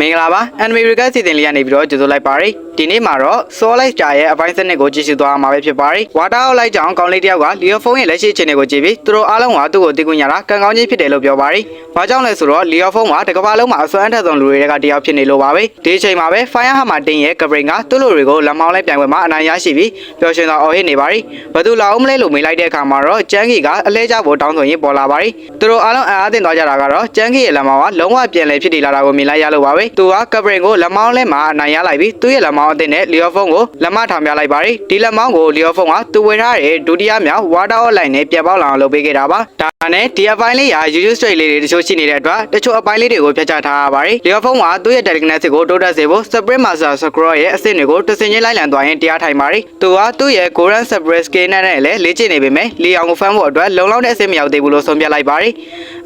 မင်္ဂလာပါ Anime Recap စီစဉ်လေးကနေပြီးတော့ကြိုဆိုလိုက်ပါရစေဒီနေ့မှာတော့ Soul Light ကြာရဲ့အပိုင်းစနစ်ကိုကြည့်ရှုသွားမှာပဲဖြစ်ပါတယ် Water Out Light ကြောင့်ကောင်းလေးတစ်ယောက်က Leo Phone ရဲ့လက်ရှိအခြေအနေကိုကြည့်ပြီးသူတို့အားလုံးကသူ့ကိုသိခွင့်ရတာကံကောင်းခြင်းဖြစ်တယ်လို့ပြောပါတယ်ဘာကြောင့်လဲဆိုတော့ Leo Phone ကတစ်ကမ္ဘာလုံးမှာအစွမ်းအထက်ဆုံးလူတွေကတယောက်ဖြစ်နေလို့ပါပဲဒီအချိန်မှာပဲ Fire Hammer တင်ရဲ့ Gabriel ကသူ့လူတွေကိုလက်မောင်းလိုက်ပြိုင်ပွဲမှာအနိုင်ရရှိပြီးပျော်ရွှင်စွာအော်ဟစ်နေပါတယ်ဘသူလာအောင်မလဲလို့မေးလိုက်တဲ့အခါမှာတော့ကျန်းကီကအလဲကျဖို့တောင်းဆိုရင်းပေါ်လာပါတယ်သူတို့အားလုံးအံ့အားသင့်သွားကြတာကတော့ကျန်းကီရဲ့လက်မောင်းကလုံးဝပြန်လည်ဖြစ်တည်လာတာကိုမြင်လိုက်ရလို့ပါပဲသူက Gabriel ကိုလက်မောင်းလဲမှာအနိုင်ရလိုက်ပြီးသူ့ရဲ့လက်မောင်းအသစ်နဲ့ Leo Phone ကိုလက်မထောင်ပြလိုက်ပါတယ်ဒီလက်မောင်းကို Leo Phone ကသူဝယ်ထားတဲ့ဒုတိယမြောက် Water Online နဲ့ပြန်ပေါက်လာအောင်လုပ်ပေးခဲ့တာပါဒါနဲ့ဒီအပိုင်းလေးရာ YouTube straight လေးတွေတချို့ရှိနေတဲ့အတွက်တချို့အပိုင်းလေးတွေကိုဖျက်ချထားရပါတယ် Leo Phone ကသူ့ရဲ့ Telegram စစ်ကိုတိုးတက်စေဖို့ Sprint Master Scroll ရဲ့အဆင့်တွေကိုတစင်ချင်းလိုက်လံသွားရင်တရားထိုင်ပါတယ်သူကသူ့ရဲ့ Goran Sprint Skin နဲ့လည်းလေ့ကျင့်နေပေမဲ့လီအောင်ကိုဖမ်းဖို့အတွက်လုံလောက်တဲ့အဆင့်မရောက်သေးဘူးလို့ဆုံးဖြတ်လိုက်ပါတယ်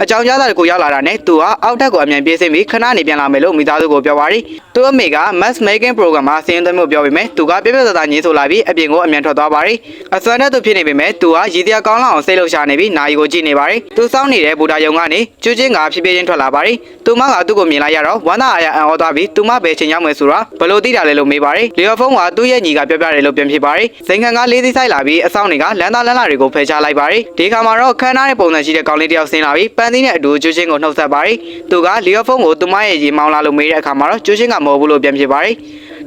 အကြောင်းကြားစာတစ်ခုရောက်လာတာနဲ့သူကအောက်ထပ်ကိုအမြန်ပြေးဆင်းပြီးခဏနေပြန်လာမယ်လို့မိသားစုကိုပြောပါတယ်သူ့အမေက Mass Making Program မှာဆင်းသွင်းမှုပြောပေမဲ့သူကပြပြသားသားညင်းဆိုလာပြီးအပြင်ကိုအမြန်ထွက်သွားပါတယ်အစွမ်းနဲ့သူဖြစ်နေပေမဲ့သူကရည်တရားကောင်းလောက်အောင်စိတ်လှုပ်ရှားနေပြီးနာရီကိုကြည့်နေပါတယ်သူစောင့်နေတဲ့ဘူတာယုံကနေကျူးချင်းကဖြည်းဖြည်းချင်းထွက်လာပါတယ်သူမကသူ့ကိုမြင်လိုက်ရတော့ဝမ်းသာအားရအံ့ဩသွားပြီးသူမဘယ်ချိန်ရောက်မယ်ဆိုတာဘယ်လိုသိတာလဲလို့မေးပါတယ်လီယိုဖုန်းကသူ့ရဲ့ညီကပြောပြတယ်လို့ပြန်ဖြစ်ပါတယ်ဇင်ခံကလေးသိဆိုင်လာပြီးအဆောင်တွေကလမ်းသားလမ်းလာတွေကိုဖယ်ရှားလိုက်ပါတယ်ဒီခါမှာတော့ခန်းနားတဲ့ပုံစံရှိတဲ့ကောင်လေးတစ်ယောက်ဆင်းလာပြီးပန်းသီးနဲ့အတူကျူးချင်းကိုနှုတ်ဆက်ပါတယ်သူကလီယိုဖုန်းကိုသူမရဲ့ရေမောင်းလာလို့မေးတဲ့အခါမှာတော့ကျူးချင်းကမဟုတ်ဘူးလို့ပြန်ဖြစ်ပါတယ်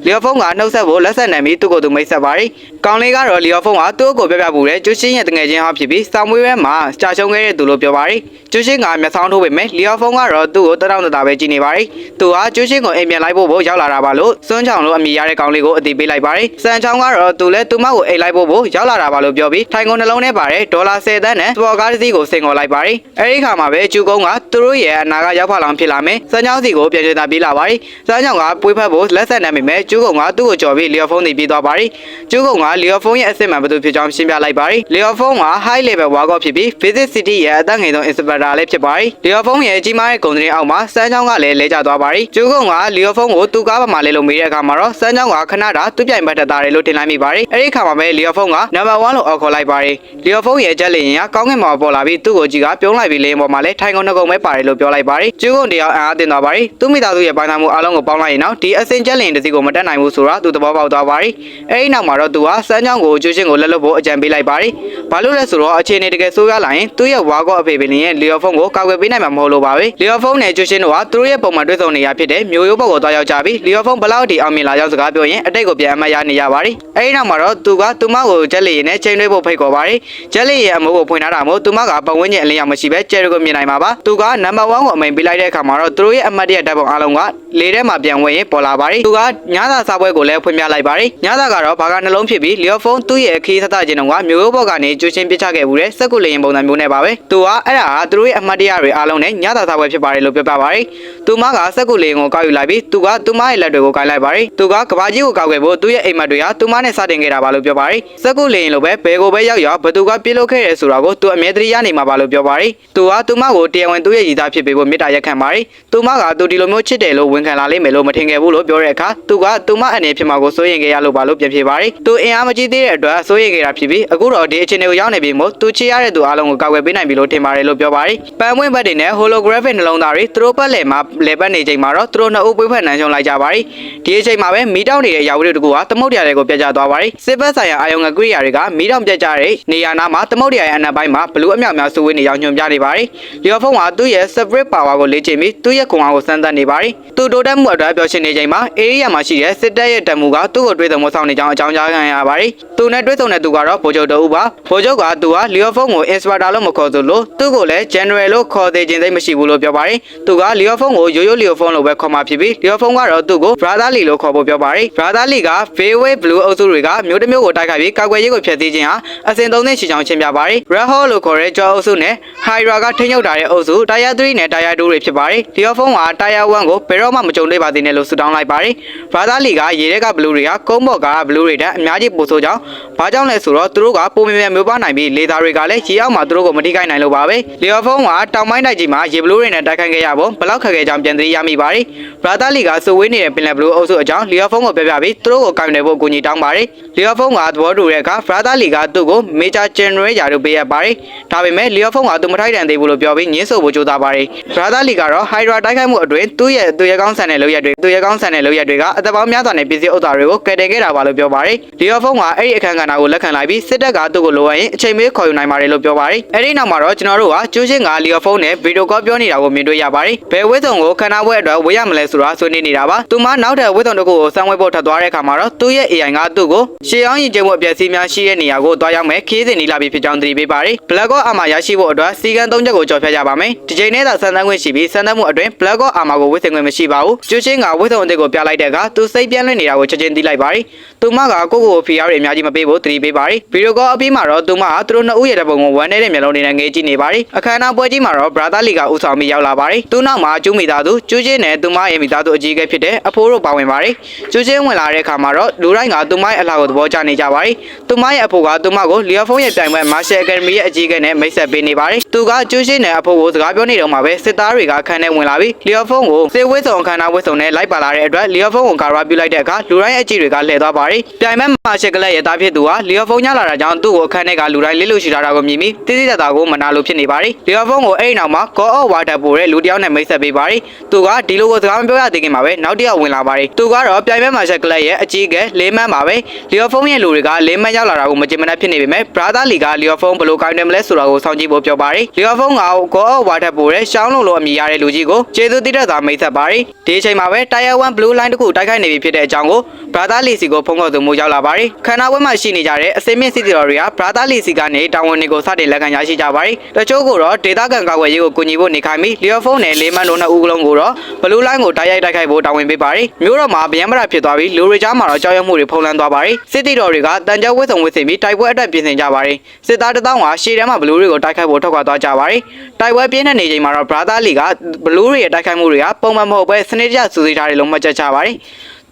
လီယိုဖုန်းကနှုတ်ဆက်ဖို့လက်ဆက်နေပြီးသူ့ကိုယ်သူမိတ်ဆက်ပါတယ်။ကောင်လေးကတော့လီယိုဖုန်းကသူ့ကိုပြောပြပူတဲ့ကျူးချင်းရဲ့တငယ်ချင်းဟောဖြစ်ပြီးစာမွေးရဲမှာကြာရှုံးခဲ့တဲ့သူလို့ပြောပါတယ်။ကျူးချင်းကမျက်စောင်းထိုးပေမဲ့လီယိုဖုန်းကတော့သူ့ကိုတတောင့်တတာပဲကြည့်နေပါတယ်။သူကကျူးချင်းကိုအိမ်ပြန်လိုက်ဖို့ရောက်လာတာပါလို့စွန်းချောင်လို့အမိရတဲ့ကောင်လေးကိုအတိပေးလိုက်ပါတယ်။စံချောင်းကတော့သူလည်းသူမကိုအိမ်လိုက်ဖို့ရောက်လာတာပါလို့ပြောပြီးထိုင်ကုန်နှလုံးထဲပါတယ်ဒေါ်လာ10သန်းနဲ့စပေါ်ကားတစ်စီးကိုစင်ခေါ်လိုက်ပါတယ်။အဲဒီခါမှာပဲကျူကုန်းကသူတို့ရဲ့အနာကရောက်ဖလောင်ဖြစ်လာမယ်။စံချောင်းစီကိုပြန်ချင်တာပြေးလာပါတယ်။စံချောင်းကပွေးဖက်ဖို့လက်ဆက်နေပေမဲ့ကျူကုန်းကသူ့ကိုကြော်ပြီးလီယိုဖုန်းတွေပြေးသွားပါတယ်။ကျူကုန်းကလီယိုဖုန်းရဲ့အစစ်မှန်ဘယ်သူဖြစ်ကြောင်းရှင်းပြလိုက်ပါတယ်။လီယိုဖုန်းက high level ဝါကော့ဖြစ်ပြီး Visit City ရဲ့အသက်ငယ်ဆုံး inspector လည်းဖြစ်ပါတယ်။လီယိုဖုန်းရဲ့ကြီးမားတဲ့ကုန်စည်အောက်မှာစမ်းချောင်းကလည်းလဲကျသွားပါတယ်။ကျူကုန်းကလီယိုဖုန်းကိုသူ့ကားပေါ်မှာလဲလို့မေးတဲ့အခါမှာတော့စမ်းချောင်းကခဏတာသူ့ပြိုင်ဘက်တက်တာတယ်လို့ထင်လိုက်မိပါတယ်။အဲဒီခါမှာပဲလီယိုဖုန်းက number 1လို့အော်ခေါ်လိုက်ပါတယ်။လီယိုဖုန်းရဲ့ချက်လျင်ကကောင်းကင်မှာပေါ်လာပြီးသူ့ကိုကြီးကပြုံးလိုက်ပြီးလေရင်ပေါ်မှာလဲထိုင်ကုန်နှကုံပဲပါတယ်လို့ပြောလိုက်ပါတယ်။ကျူကုန်းတယောက်အံ့အားသင့်သွားပါတယ်။သူ့မိသားစုရဲ့ပိုင်းသားမှုအားလုံးကိုပေါင်းလိုက်ရင်တော့ဒီအစင်ချက်လျင်တစ်စီကိုမတက်နိုင်ဘူးဆိုတာသူသဘောပေါက်သွားပါတယ်။အဲဒီနောက်မှာတော့သူကစမ်းချောင်းကိုကျူးချင်းကိုလက်လွတ်ဖို့အကြံပေးလိုက်ပါတယ်။ဘာလို့လဲဆိုတော့အခြေအနေတကယ်ဆိုးရလာရင်သူ့ရဲ့ဝါကော့အဖေပင်ရဲ့လီယိုဖုန်းကိုကာကွယ်ပေးနိုင်မှာမဟုတ်လို့ပါပဲ။လီယိုဖုန်းနဲ့ကျူးချင်းတို့ကသူတို့ရဲ့ပုံမှန်တွေ့ဆုံနေရဖြစ်တဲ့မျိုးရိုးဘက်ကိုတွားရောက်ကြပြီးလီယိုဖုန်းဘလောက်ထိအောင်မြင်လာကြောင်းစကားပြောရင်အတိတ်ကိုပြန်အမှတ်ရနေရပါတယ်။အဲဒီနောက်မှာတော့သူကသူမကိုဂျက်လီရင်နဲ့ချိန်တွေးဖို့ဖိတ်ခေါ်ပါတယ်။ဂျက်လီရဲ့အမိုးကိုဖွင့်ထားတာမို့သူမကပတ်ဝန်းကျင်အလင်းရောက်မရှိပဲကျယ်ရီကိုမြင်နိုင်မှာပါ။သူကနံပါတ်1ကိုအမိန်ပေးလိုက်တဲ့အခါမှာတော့သူတို့ရဲ့အမတ်တရဓာတ်ပုံအားလုံးကလေထဲမှာပြန်ဝင်ရင်ပေါ်လာပါတယ်။သူကညစာစားပွဲကိုလည်းဖွင့်ပြလိုက်ပါတယ်။ညစာကတော့ဘာကနှလုံးဖြစ်ပြီးလီယိုဖုန်းသူ့ရဲ့ခီးသတ်ခြင်းတော့ကမျိုးရိုးဘော့ကနေကျူးချင်းပစ်ချခဲ့ဘူးတဲ့စက်ကူလေရင်ပုံစံမျိုးနဲ့ပါပဲ။သူကအဲ့ဒါကသူတို့ရဲ့အမတ်တရတွေအားလုံးနဲ့ညစာစားပွဲဖြစ်ပါတယ်လို့ပြောပြပါတယ်။သူမကစက်ကူလေရင်ကိုကောက်ယူလိုက်ပြီးသူကသူမရဲ့လက်တွေကိုကိုင်လိုက်ပါတယ်။သူကကဘာကြီးကိုကောက်ခဲ့ဖို့သူ့ရဲ့အိမ်မက်တွေဟာသူမနဲ့စတင်ခဲ့တာပါလို့ပြောပါတယ်။စက်ကူလေရင်လိုပဲဘယ်ကိုပဲရောက်ရောက်ဘသူကပြေးလို့ခဲ့ရဲဆိုတာကိုသူအမြဲတမ်းရနေမှာပါလို့ပြောပါတယ်။သူကသူမကိုတရားဝင်သူ့ရဲ့ရည်သားဖြစ်ပေးဖို့မေတ္တာရက်ခံပါတယ်။သူမကသူဒီလိုမျိုးချစ်တယ်လို့ဝန်ခံလာလိမ့်မယ်လို့မထင်ခဲ့ဘူးလို့ပြောတဲ့အခါသူကသူမအနေဖြစ်မှာကိုစိုးရင်ခဲ့ရလို့ပါလို့ပြန်ဖြေပါတယ်။သူအင်အားမကြီးသေးတဲ့အတွက်စိုးရင်ခဲ့တာဖြစ်ပြီးအခုတော့ဒီအခြေအနေကိုရောက်နေပြီမို့သူချစ်ရတဲ့သူအားလုံးကိုကာကွယ်ပေးနိုင်ပြီလို့ထင်ပါတယ်လို့ပြောပါတယ်။ပန်ပွင့်ဘက်တွေနဲ့ holographic နှလုံးသားတွေသူတို့ဘက်လည်မှာလဲပတ်နေချိန်မှာတော့သူတို့နှစ်ဦးပွေးဖက်နှမ်းရှုံလိုက်ကြပါတယ်။ဒီအချိန်မှာပဲမီးတောင်နေတဲ့ရာဝတ္ထုတကူကသမုတ်တရားတွေကိုပြတ်ကျသွားပါတယ်။စစ်ဘက်ဆိုင်ရာအာယုံငကွေရာတွေကမီးတောင်ပြတ်ကျတဲ့နေရာနာမှာသမုတ်တရားရဲ့အနက်ပိုင်းမှာဘလူးအမြောက်များစုဝေးနေရောက်ညွှန်ပြနေပါတယ်။လျော်ဖုံးကသူ့ရဲ့ separate power ကိုလေ့ကျင့်ပြီးသူ့ရဲ့ခွန်အားကိုစမ်းသပ်နေပါတယ်။သူတိုးတက်မှုအတွက်ပြောရှင်းနေချိန်မှာ area မှာရှိတဲ့စစ်တပ်ရဲ့တပ်မှုကသူ့ကိုတွေးဆုံမဆောင်နေကြောင်းအကြောင်းကြားခံရပါတယ်။သူနဲ့တွေးဆုံတဲ့သူကတော့ဗိုလ်ချုပ်တအူးပါ။ဗိုလ်ချုပ်ကသူကလျော်ဖုံးကို inspector လို့မခေါ်သလိုသူ့ကိုလည်း general လို့ခေါ်သေးခြင်းသိမရှိဘူးလို့ပြောပါတယ်။သူကလျော်ဖုံးကိုရိုးရိုးလျော်ဖုံးလို့ပဲခေါ်မှာဖြစ်ပြီးလျော်ဖုံးကတော့သူ့ကို brother lee လို့ခေါ်ဖို့ပြောပါတယ်။ brother lee က Fairway Blue အုပ်စုတွေကမျိုးတစ်မျိုးကိုတိုက်ခိုက်ပြီးကာကွယ်ရေးကိုဖျက်ဆီးခြင်းဟာအစဉ်သုံးသင့်ရှိကြောင်းရှင်းပြပါတယ်။ Red Hole လို့ခေါ်တဲ့ကြောအုပ်စုနဲ့ Hydra ကထိန်းချုပ်ထားတဲ့အုပ်စု Tier 3နဲ့ Tier 2တွေဖြစ်ပါတယ်။လျော်ဖုံးက Tier 1ကိုဘယ်တော့မှမကြုံတွေ့ပါသေးနဲ့လို့ဆုတောင်းလိုက်ပါတယ်။ brother သာလီကရေထဲကဘလူးတွေကကုန်းဘော့ကဘလူးတွေတက်အများကြီးပိုဆိုကြောင်းဘာကြောင့်လဲဆိုတော့သူတို့ကပုံမြင်မြင်မျိုးပါနိုင်ပြီးလေသာတွေကလည်းရေအောက်မှာသူတို့ကိုမထိခိုက်နိုင်လို့ပါပဲလီယိုဖုန်းကတောင်ပိုင်းတိုက်ကြီးမှာရေဘလူးတွေနဲ့တိုက်ခိုက်ခဲ့ရပုံဘလောက်ခက်ခဲကြောင်းပြန်သိရမိပါတယ်ဘရာသာလီကစဝေးနေတဲ့ပင်လယ်ဘလူးအုပ်စုအကြောင်းလီယိုဖုန်းကိုပြောပြပြီးသူတို့ကိုကင်တယ်ဖို့အကူအညီတောင်းပါတယ်လီယိုဖုန်းကသဘောတူတဲ့အခါဘရာသာလီကသူ့ကိုမေဂျာဂျန်နရေးယာတို့ပေးရပါတယ်ဒါပေမဲ့လီယိုဖုန်းကသူမထိုက်တန်သေးဘူးလို့ပြောပြီးညှင်းဆိုဖို့ကြိုးစားပါတယ်ဘရာသာလီကတော့ဟိုင်ဒရာတိုက်ခိုက်မှုအတွင်းသူ့ရဲ့သူရဲကောင်းဆန်တဲ့လုပ်ရက်တွေသူရဲကောင်းဆန်တဲ့လုပ်ရက်တွေကအသက်ပေါင်းများစွာနဲ့ပြည်စည်းဥစ္စာတွေကိုကယ်တင်ခဲ့တာပါလို့ပြောပါတယ်လီယိုဖုန်းကအဲ့ဒီအခန်းကဏ္ဍကိုလက်ခံလိုက်ပြီးစစ်တပ်ကသူ့ကိုလိုအပ်ရင်အချိန်မေးခေါ်ယူနိုင်ပါတယ်လို့ပြောပါတယ်အဲ့ဒီနောက်မှာတော့ကျွန်တော်တို့ကကျူးချင်းကလီယိုဖုန်းနဲ့ဗီဒီယိုကောပြောနေတာကိုမြင်တွေ့ရပါတယ်ဘယ်ဝိစုံကိုခန္ဓာဘွဲအတွက်ဝေးရမလဲဆိုတာဆွေးနွေးနေတာပါသူမနောက်ထပ်ဝိစုံတစ်ခုကိုစမ်းဝဲဖို့ထပ်သွားတဲ့အခါမှာတော့သူ့ရဲ့ AI ကသူ့ကိုရှေးအောင်ရင်ကျင်းမှုအပျက်စီးများရှိတဲ့နေရာကိုတွားရောက်မယ်ခီးစဉ်နီလာပြီးဖြစ်ကြောင်းသတိပေးပါတယ် Black Hawk Armor ရရှိဖို့အတွက်စီကံ၃ချက်ကိုကြော်ဖြတ်ရပါမယ်ဒီချိန်နဲ့သာစမ်းသပ်ခွင့်ရှိပြီးစမ်းသပ်မှုအတွင်း Black Hawk Armor ကိုဝိသင်ခွင့်မရှိပါဘူးကျူးချင်းကဝိစုံအသစ်ကိုပြလိုက်တဲ့အခါသူစိတ်ပြန့်လွင့်နေတာကိုချက်ချင်းသိလိုက်ပါတယ်သူမကကိုကိုကိုဖီယာတွေအများကြီးမပေးဖို့သတိပေးပါတယ်ဗီဒီယိုကောအပြီးမှာတော့သူမကသူတို့နှစ်ဦးရဲ့တပုံကိုဝမ်းနေတဲ့မျက်လုံးတွေနဲ့ငေးကြည့်နေပါတယ်အခမ်းအနားပွဲကြီးမှာတော့ Brother Lee ကဦးဆောင်ပြီးရောက်လာပါတယ်သူနောက်မှာကျူးမိသားစုကျူးချင်းနဲ့သူမရဲ့မိသားစုအကြီးအကဲဖြစ်တဲ့အဖိုးတို့ပါဝင်ပါတယ်ကျူးချင်းဝင်လာတဲ့အခါမှာတော့လူတိုင်းကသူမရဲ့အလှကိုသဘောကျနေကြပါတယ်သူမရဲ့အဖိုးကသူမကိုလီယိုဖုန်းရဲ့ပြိုင်ပွဲ Marshall Academy ရဲ့အကြီးအကဲနဲ့မိတ်ဆက်ပေးနေပါတယ်သူကကျူးချင်းနဲ့အဖိုးကိုစကားပြောနေတော့မှပဲစစ်သားတွေကခန်းထဲဝင်လာပြီးလီယိုဖုန်းကိုစေဝဲဆောင်ခန်းနာဝဲဆောင်နဲ့လိုက်ပါလာတဲ့အတွက်လီယိုဖုန်းကိုကာရာပြလိုက်တဲ့အခါလူတိုင်းအကြီးတွေကလှည့်သွားပါတယ်ပြိုင်ပွဲ Marshall ကလေးရဲ့သားဖြစ်သူဟာလီယိုဖုန်းညလာတာကြောင့်သူ့ကိုအခန်းထဲကလူတိုင်းလစ်လို့ရှိတာကိုမြင်ပြီးတိတိကျကျကိုမနာလို့ဖြစ်နေပါတယ်လီယိုဖုန်းကိုအဲ့ဒီနောက်မှာ Call of Water ပို့တဲ့လူတစ်ယောက်နဲ့မိတ်ဆက်ပေးပါတယ်သူကဒီလိုကိုစကားမပြောရသေးခင်မှာပဲနောက်တစ်ယောက်ဝင်လာပါတယ်သူကတော့ပြိုင်ပွဲ Marshall ကလေးရဲ့အကြီးအကဲလေးမန်းပါပဲလီယိုဖုန်းရဲ့လူတွေကလေးမန်းရောက်လာတာကိုမကြင်မနှက်ဖြစ်နေပေမဲ့ Brother Lee ကလီယိုဖုန်းဘယ်လိုကိုင်းတယ်မလဲဆိုတာကိုစောင့်ကြည့်ဖို့ပြောပါတယ်လီယိုဖုန်းက Call of Water ပို့တဲ့ရှောင်းလုံးလိုအမည်ရတဲ့လူကြီးကိုကျေးဇူးတိတဲ့သာမိတ်ဆက်ပါတယ်ဒီအချိန်မှာပဲ Tier 1 Blue Line တခုတိုက်ခိုက်နေပြီဖြစ်တဲ့အကြောင်းကို Brother Lee စီကိုဖုန်းခေါ်သူမျိုးရောက်လာပါတယ်ခန္ဓာဝက်မှာရှိနေကြတဲ့အစင်းမြင့်စစ်တီတော်တွေက Brother Lee စီကနေတာဝန်တွေကိုစတင်လက်ခံရရှိကြပါတယ်တချို့ကတော့ဒေတာကန်ကာကွယ်ရေးကိုကူညီဖို့နေခိုင်းပြီးလီယိုဖုန်းနဲ့လေးမန်းတို့နှစ်ဦးလုံးကိုတော့ Blue Line ကိုတိုက်ရိုက်တိုက်ခိုက်ဖို့တာဝန်ပေးပါတယ်မျိုးတော်မှာဗျံမရာဖြစ်သွားပြီးလူတွေကြားမှာတော့ကြောက်ရွံ့မှုတွေဖုံးလွှမ်းသွားပါတယ်စစ်တီတော်တွေကတန်ကြောဝစ်စုံဝစ်စင်ပြီးတိုက်ပွဲအတွက်ပြင်ဆင်ကြပါတယ်စစ်သားတစ်သောင်းကရှေ့တန်းမှာ Blue တွေကိုတိုက်ခိုက်ဖို့ထွက်ခွာသွားကြပါတယ်တိုက်ပွဲပြင်းတဲ့နေချိန်မှာတော့ Brother Lee က Blue တွေရဲ့တိုက်ခိုက်မှုတွေကပုံမှန်မဟုတ်ပဲစနစ်တကျစူးစိထားတယ်လို့မှတ်ချက်ချပါတယ်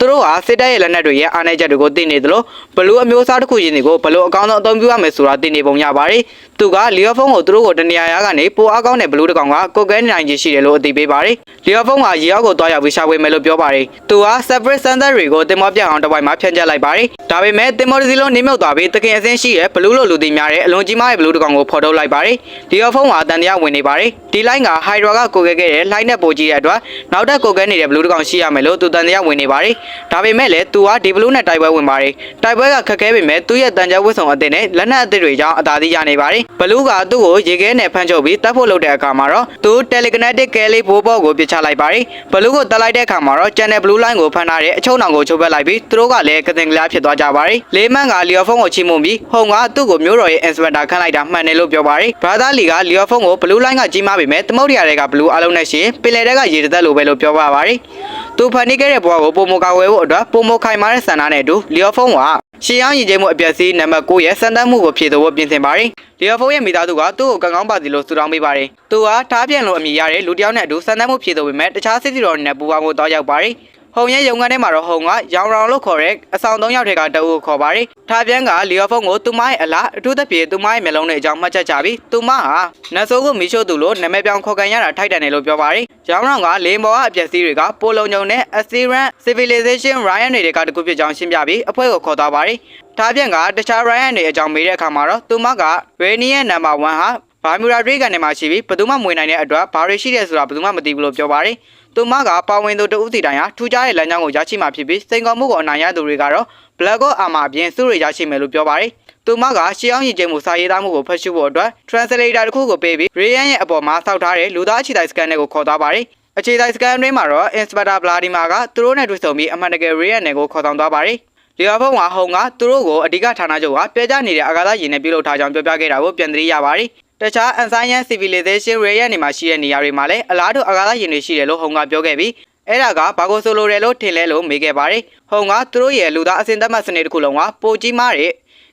သူတို့ဟာစစ်တပ်ရဲ့လက်နက်တွေရဲ့အားနည်းချက်တွေကိုသိနေသလိုဘလူးအမျိုးအစားတစ်ခုချင်းတွေကိုဘလို့အကောင်းဆုံးအသုံးပြုရမယ်ဆိုတာသိနေပုံရပါတယ်။သူကလီယိုဖုန်းကိုသူတို့ကိုတနေရာရာကနေပိုအားကောင်းတဲ့ဘလူးတစ်ကောင်ကကိုကဲနိုင်ချင်ရှိတယ်လို့အသိပေးပါတယ်။လီယိုဖုန်းကရေအောက်ကိုတွားရောက်ပြီးရှာဖွေမယ်လို့ပြောပါတယ်။သူက separate center တွေကိုတင်မောပြအောင်တစ်ပိုင်းမှာဖြန့်ကျက်လိုက်ပါတယ်။ဒါပေမဲ့တင်မောတစ်စီလုံးနေမြုပ်သွားပြီးတခင်အစင်းရှိတဲ့ဘလူးလိုလူသိများတဲ့အလွန်ကြီးမားတဲ့ဘလူးတစ်ကောင်ကိုဖော်ထုတ်လိုက်ပါတယ်။လီယိုဖုန်းကအတန်တရားဝင်နေပါတယ်။ဒီ line က Hydra ကကိုကဲခဲ့တဲ့ line နဲ့ပိုကြီးတဲ့အတွက်နောက်ထပ်ကိုကဲနေတဲ့ဘလူးတစ်ကောင်ရှိရမယ်လို့သူတန်တရားဝင်နေပါတယ်။ဒါပေမဲ့လည်းသူကဒီဘလူးနဲ့တိုက်ပွဲဝင်ပါတယ်။တိုက်ပွဲကခက်ခဲပေမဲ့သူ့ရဲ့တန်ကြဝစ်ဆောင်အသစ်နဲ့လက်နက်အသစ်တွေကြောင့်အသာစီးရနေပါတယ်။ဘလူးကသူ့ကိုရေခဲနဲ့ဖမ်းချုပ်ပြီးတပ်ဖို့လုပ်တဲ့အခါမှာတော့သူ telekinetic ကဲလေးဘိုးဘောကိုပြစ်ချလိုက်ပါတယ်။ဘလူးကိုတက်လိုက်တဲ့အခါမှာတော့ channel blue line ကိုဖမ်းထားတဲ့အချုံနောင်ကိုချုပ်ပက်လိုက်ပြီးသူတို့ကလည်းကတင်ကလားဖြစ်သွားကြပါတယ်။လေးမန်ကလီယိုဖုန်းကိုချိမုံပြီးဟုံကသူ့ကိုမျိုးတော်ရဲ့ inspector ခန့်လိုက်တာမှန်တယ်လို့ပြောပါတယ်။ဘာသာလီကလီယိုဖုန်းကို blue line ကကြီးမားပေမဲ့သမုတ်ရတွေက blue အလုံးနဲ့ရှင်ပင်လယ်တွေကရေတက်လို့ပဲလို့ပြောပါပါတယ်။သူဖန်တီးခဲ့တဲ့ဘဝကိုပုံမကာဝယ်ဖို့အတွက်ပုံမခိုင်မာတဲ့ဆန္ဒနဲ့အတူလီယိုဖုန်းက ရှီအောင်ရင်ကျင်းမှုအပြည့်စည်းနံပါတ်9ရဲ့စံတမ်းမှုကိုဖြည့်ဆိုဖို့ပြင်ဆင်ပါတယ်။လီယိုဖုန်းရဲ့မိသားစုကသူ့ကိုကံကောင်းပါစီလို့ဆုတောင်းပေးပါတယ်။သူကထားပြန်လို့အမည်ရတဲ့လူတစ်ယောက်နဲ့အတူစံတမ်းမှုဖြည့်ဆိုပေမဲ့တခြားစစ်တီတော်တွေနဲ့ပူးပေါင်းဖို့တောင်းရောက်ပါတယ်။ ဟုံရဲ့ရုံခန်းထဲမှာတော့ဟုံကရောင်ရောင်လို့ခေါ်တဲ့အဆောင်၃ယောက်ထဲကတအုပ်ကိုခေါ်ပါတယ်။ထားပြန်ကလီယိုဖုန်းကိုသူမရဲ့အလားအထူးသဖြင့်သူမရဲ့မျက်လုံးနဲ့အကြောင်းမှတ်ချက်ချပြီးသူမဟာနတ်ဆိုးကိုမီးရှို့သူလို့နာမည်ပြောင်းခေါ်ကန်ရတာထိုက်တန်တယ်လို့ပြောပါတယ်။ရောင်ရောင်ကလေမော်ကအပျက်စီးတွေကပိုလုံုံနဲ့ Assyrian Civilization Ryan တွေကတကူဖြစ်ကြောင်းရှင်းပြပြီးအဖွဲ့ကိုခေါ်သွားပါတယ်။ထားပြန်ကတခြား Ryan တွေအကြောင်းမေးတဲ့အခါမှာတော့သူမက Ranian Number 1ဟာဘာမြူရာဒရိကန်ထဲမှာရှိပြီးဘယ်သူမှမဝင်နိုင်တဲ့အတွက်ဘာတွေရှိတယ်ဆိုတာဘယ်သူမှမသိဘူးလို့ပြောပါတယ်။ သူမကပါဝင်သူတဦးစီတိုင်းဟာထူးခြားတဲ့လမ်းကြောင်းကိုရရှိမှာဖြစ်ပြီးစိန်ခေါ်မှုကိုအနိုင်ရသူတွေကတော့ Black Hawk Armor အပြင်စုတွေရရှိမယ်လို့ပြောပါတယ်။သူမကရှေးအောင်ရင်ကျင်းမှုစာရေးသားမှုကိုဖတ်ရှုဖို့အတွက် translator တစ်ခုကိုပေးပြီး Ryan ရဲ့အပေါ်မှာစောက်ထားတဲ့လူသားအခြေတိုင် scan တွေကိုခေါ်သွားပါတယ်။အခြေတိုင် scan တွင်းမှာတော့ Inspector Vladimir ကသူတို့နဲ့တွေ့ဆုံပြီးအမှန်တကယ် Ryan နဲ့ကိုခေါ်ဆောင်သွားပါတယ်။လီယာဖုံကဟုံကသူတို့ကိုအဓိကဌာနချုပ်ကပြကြနေတဲ့အာဂါသရင်နဲ့ပြုလုပ်ထားကြောင်းပြောပြခဲ့တာကိုပြန်သတိရပါတယ်။ တခြား Ancient Civilization ရေရဲ့နေမှာရှိတဲ့နေရာတွေမှာလည်းအလားတူအာဂါသရင်တွေရှိတယ်လို့ဟုံကပြောခဲ့ပြီးအဲ့ဒါကဘာကိုဆိုလိုတယ်လို့ထင်လဲလို့မေးခဲ့ပါတယ်။ဟုံကသူတို့ရဲ့လူသားအစဉ်သက်မှတ်စနစ်တစ်ခုလုံးကပိုကြီးမားတဲ့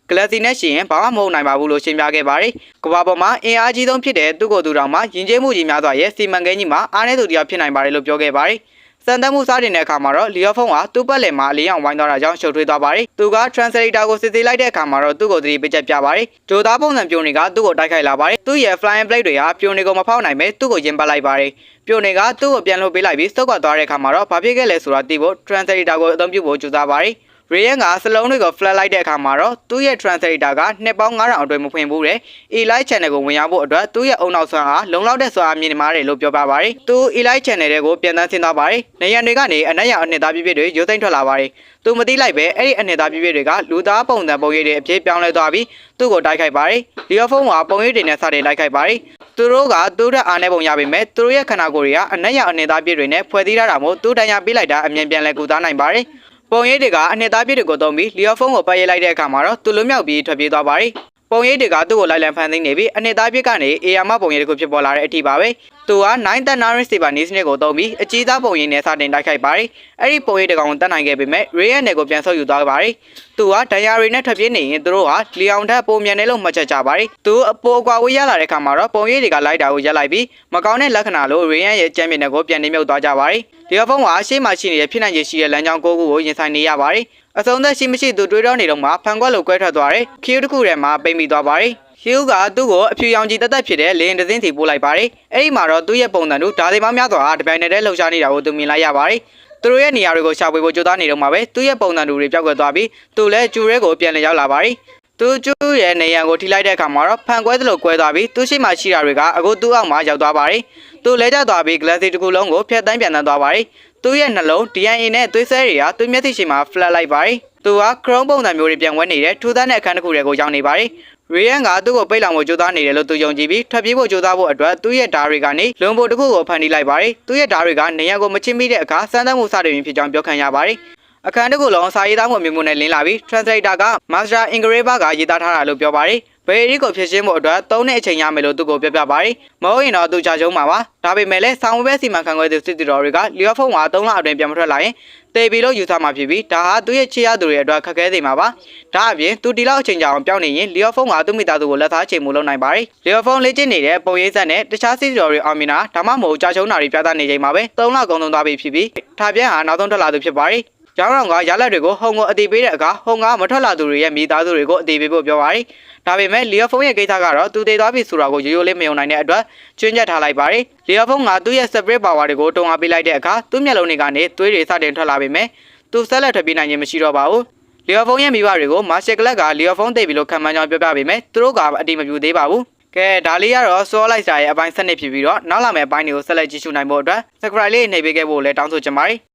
ဂလက်စီနဲ့ရှင်ရင်ဘာမှမဟုတ်နိုင်ပါဘူးလို့ရှင်းပြခဲ့ပါတယ်။ကမ္ဘာပေါ်မှာအင်အားကြီးဆုံးဖြစ်တဲ့သူ့ကိုယ်သူတော်မှာယဉ်ကျေးမှုကြီးများစွာရဲ့စီမံကိန်းကြီးမှာအားနည်းသူတရားဖြစ်နိုင်ပါတယ်လို့ပြောခဲ့ပါတယ်။ စံတက်မှုစားတင်တဲ့အခါမှာတော့လီယောဖုန်းကသူ့ပတ်လည်မှာအလင်းအောင်ဝိုင်းသွားတာကြောင့်ရှုပ်ထွေးသွားပါတယ်သူက translator ကိုစစ်ဆေးလိုက်တဲ့အခါမှာတော့သူ့ကိုသတိပေးချက်ပြပါတယ်ဂျိုသားပုံစံပြိုနေကသူ့ကိုတိုက်ခိုက်လာပါတယ်သူ့ရဲ့ flying blade တွေကပြိုနေကိုမဖောက်နိုင်ပဲသူ့ကိုရင်ပတ်လိုက်ပါတယ်ပြိုနေကသူ့ကိုပြန်လှုပ်ပေးလိုက်ပြီးစုတ်ကွာသွားတဲ့အခါမှာတော့ဘာဖြစ်ခဲ့လဲဆိုတာသိဖို့ translator ကိုအသုံးပြုဖို့ကြိုးစားပါတယ် ရေယန်ကစလုံးတွေကို flat လိုက်တဲ့အခါမှာတော့သူ့ရဲ့ translator ကနှစ်ပေါင်း9000အတွင်းမဖွင့်ဘူးတဲ့ Elite channel ကိုဝင်ရောက်ဖို့အတွက်သူ့ရဲ့အုံနောက်ဆွမ်းအားလုံလောက်တဲ့စွမ်းအားမြင့်မားတယ်လို့ပြောပြပါတယ်။သူ Elite channel တွေကိုပြန်တန်းဆင်းသွားပါတယ်။နေရန်တွေကနေအနက်ရောင်အနှစ်သားပြည့်ပြည့်တွေရုပ်သိမ်းထွက်လာပါတယ်။သူမသိလိုက်ပဲအဲ့ဒီအနှစ်သားပြည့်ပြည့်တွေကလူသားပုံစံပုံရိပ်တွေအဖြစ်ပြောင်းလဲသွားပြီးသူ့ကိုတိုက်ခိုက်ပါတယ်။လီယိုဖုန်းကပုံရိပ်တွေနဲ့စတင်တိုက်ခိုက်ပါတယ်။သူတို့ကသူ့ရဲ့အားနဲ့ပုံရပေမဲ့သူတို့ရဲ့ခန္ဓာကိုယ်တွေကအနက်ရောင်အနှစ်သားပြည့်တွေနဲ့ဖွဲ့စည်းထားတာမို့သူ့တန်ရာပေးလိုက်တာအမြင်ပြန်လဲကူသားနိုင်ပါတယ်။ ပုံရိပ်တွေကအနှစ်သားပြည့်တွေကိုသုံးပြီးလီယိုဖုန်းကိုပတ်ရိုက်လိုက်တဲ့အခါမှာတော့သူလွတ်မြောက်ပြီးထွက်ပြေးသွားပါတယ်။ပုံရိပ်တွေကသူ့ကိုလိုက်လံဖန်သိမ်းနေပြီးအနှစ်သားပြည့်ကနေအေယာမပုံရိပ်တစ်ခုဖြစ်ပေါ်လာတဲ့အထိပါပဲ။ သူက9တန်နာရစ်စီပါနီစနစ်ကိုသုံးပြီးအကြီးသားပုံရိပ်နဲ့စတင်တိုက်ခိုက်ပါတယ်။အဲ့ဒီပုံရိပ်တကောင်ကိုတတ်နိုင်ခဲ့ပေမဲ့ရေယက်နယ်ကိုပြန်ဆုပ်ယူသွားပါတယ်။သူကဒဏ်ရာတွေနဲ့ထွက်ပြေးနေရင်သူတို့ကလီအောင်ထက်ပုံမြန်နေလို့မှတ်ချက်ကြပါတယ်။သူအပေါ်ကွာဝေးရလာတဲ့အခါမှာတော့ပုံရိပ်တွေကလိုက်တာကိုရက်လိုက်ပြီးမကောင်းတဲ့လက္ခဏာလို့ရေယက်ရဲ့ကြမ်းမြင်တဲ့ကိုပြန်နေမြုပ်သွားကြပါတယ်။ဒီဖုန်းကအရှိမရှိနေတဲ့ဖြစ်နိုင်ခြေရှိတဲ့လမ်းကြောင်းကိုကိုကိုရင်ဆိုင်နေရပါတယ်။အစုံသက်ရှိမရှိသူတွေးတောနေတော့မှဖန်ခွက်လိုကွဲထွက်သွားတယ်။ခီးတစ်ခုထဲမှာပိတ်မိသွားပါတယ်။ ဟီယူကသူ့ကိုအဖြူရောင်ကြီးတက်တက်ဖြစ်တဲ့လေရင်တစ်စင်းစီပို့လိုက်ပါတယ်။အဲ့ဒီမှာတော့သူ့ရဲ့ပုံစံတို့ဒါသိမ်းမများစွာတပြိုင်နက်တည်းလှုပ်ရှားနေတာကိုသူမြင်လိုက်ရပါတယ်။သူတို့ရဲ့နေရာတွေကိုရှာဖွေဖို့ကြိုးစားနေတော့မှပဲသူ့ရဲ့ပုံစံတို့တွေပျောက်ကွယ်သွားပြီးသူလည်းကျူရဲကိုပြန်လည်ရောက်လာပါတယ်။သူကျူရဲ့နေရန်ကိုထိလိုက်တဲ့အခါမှာတော့ဖန်ကွဲသလိုကွဲသွားပြီးသူ့ရှိမှရှိတာတွေကအခုသူ့အောက်မှာရောက်သွားပါတယ်။သူလဲကျသွားပြီး glass တစ်ခုလုံးကိုဖျက်တမ်းပြန်တန်းသွားပါတယ်။သူ့ရဲ့နှလုံး DNA နဲ့သွေးဆဲတွေကသူ့မျက်စိရှိမှာ flat လိုက်ပါတယ်။သူက chrome ပုံစံမျိုးတွေပြန်ဝဲနေတဲ့ထူးဆန်းတဲ့အခန်းတစ်ခုတွေကိုရောက်နေပါတယ်။ ရီယန်ကသူ့ကိုပိတ်လောင်ဖို့ကြိုးစားနေတယ်လို့သူယုံကြည်ပြီးထွက်ပြေးဖို့ကြိုးစားဖို့အတွက်သူ့ရဲ့ဓာတ်တွေကနေလွန်ဖို့တစ်ခုကိုဖန်တီးလိုက်ပါတယ်။သူ့ရဲ့ဓာတ်တွေကနေရန်ကိုမချင်းမိတဲ့အခါစမ်းသပ်မှုစတင်ဖြစ်ကြောင်းပြောခံရပါတယ်။အခန်းတစ်ခုလုံးစာရေးသားမှုအမျိုးမျိုးနဲ့လင်းလာပြီး translator က master engraver ကရေးသားထားတာလို့ပြောပါတယ်။ ဘယ်ရီကိုဖြစ်ရှင်းဖို့အတွက်၃နှစ်အချိန်ရမယ်လို့သူကပြောပြပါတယ်။မဟုတ်ရင်တော့သူချာချုံးမှာပါ။ဒါပေမဲ့လည်းဆောင်းဝဲစီမံခန့်ခွဲသူစစ်တီတော်တွေကလီယောဖုန်းက၃လအတွင်းပြန်မထွက်လာရင်တေပြီလို့ယူဆမှာဖြစ်ပြီးဒါဟာသူ့ရဲ့ချစ်ရသူတွေအတွက်ခက်ခဲစေမှာပါ။ဒါအပြင်သူဒီလောက်အချိန်ကြာအောင်ပြောင်းနေရင်လီယောဖုန်းကသူ့မိသားစုကိုလက်သားချိန်မှုလုပ်နိုင်ပါတယ်။လီယောဖုန်းလေ့ကျင့်နေတဲ့ပုံရိပ်ဆက်နဲ့တခြားစစ်တီတော်တွေအောင်မြင်တာဒါမှမဟုတ်ကြာချုံးတာတွေပြသနေချိန်မှာပဲ၃လကုန်သုံးသွားပြီဖြစ်ပြီးထားပြန်ဟာနောက်ဆုံးထွက်လာသူဖြစ်ပါတယ်။ ကျောင်းတော်ကရလက်တွေကိုဟုံကိုအတိပေးတဲ့အခါဟုံကမထွက်လာသူတွေရဲ့မိသားစုတွေကိုအတိပေးဖို့ပြောပါတယ်။ဒါပေမဲ့လီယောဖုန်းရဲ့ကိစ္စကတော့သူတည်သွားပြီဆိုတာကိုရိုးရိုးလေးမယုံနိုင်တဲ့အတွက်ကျွင်းချက်ထားလိုက်ပါတယ်။လီယောဖုန်းကသူ့ရဲ့ separate power တွေကိုတုံအားပေးလိုက်တဲ့အခါသူ့မျက်လုံးတွေကနေသွေးတွေစတင်ထွက်လာပေမဲ့သူဆက်လက်ထွက်ပြေးနိုင်ခြင်းမရှိတော့ပါဘူး။လီယောဖုန်းရဲ့မိဘတွေကိုမာရှယ်ကလပ်ကလီယောဖုန်းသိပြီလို့ခံမှန်းကြောင်းပြောပြပေမဲ့သူတို့ကအတိမပြူသေးပါဘူး။ကဲဒါလေးကတော့စောလိုက်စာရဲ့အပိုင်းစနစ်ဖြစ်ပြီးတော့နောက်လာမယ့်အပိုင်းတွေကိုဆက်လက်ကြည့်ရှုနိုင်ဖို့အတွက် subscribe လေးနှိပ်ပေးခဲ့ဖို့လည်းတောင်းဆိုချင်ပါတယ်